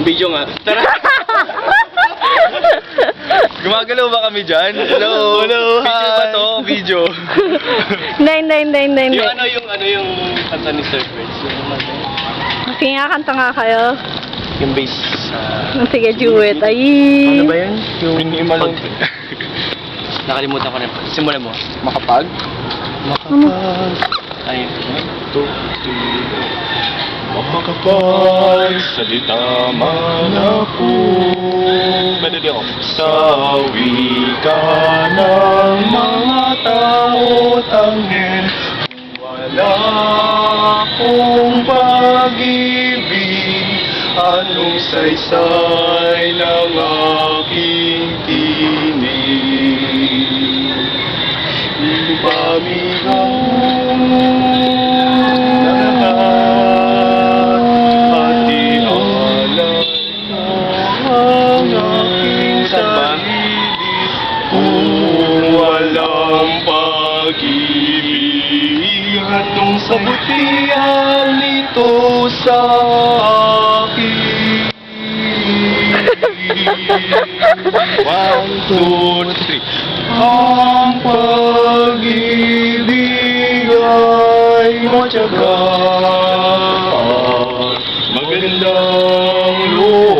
Video nga. Tara. Gumagalaw ba kami dyan? Hello. Hello, Video hi. ba to? Video. Hindi, hindi, hindi, hindi. yung ano yung ano yung kanta ni Sir Chris. Yung, ano, Sige nga, kanta nga kayo. yung bass. Uh, Sige, duet. Ay. ano ba yun? Yung, malung... Nakalimutan ko na. Simulan mo. Makapag? Makapag. Ay, one, two, three. Makakapag salita man ako Sa wika ng mga tao tanggin Wala akong pag-ibig. Anong saysay ng aking Walang pag-ibig. Atong sabutihan nito sa akin. One, two, three. Ang pag-ibig ay matyaga. Magandang loob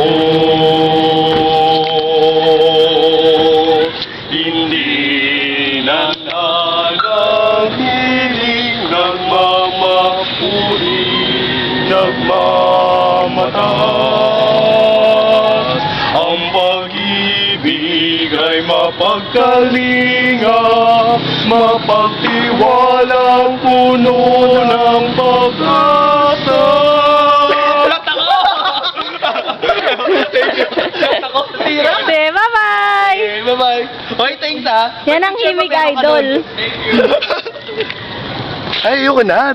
Nagmamatas Ang pag-ibig ay mapagkalinga Mapagtiwalang puno ng pag-asa! Sige, bye-bye! Okay, bye-bye. Okay, thanks ah. Yan ang himig idol. Ay, ayoko na.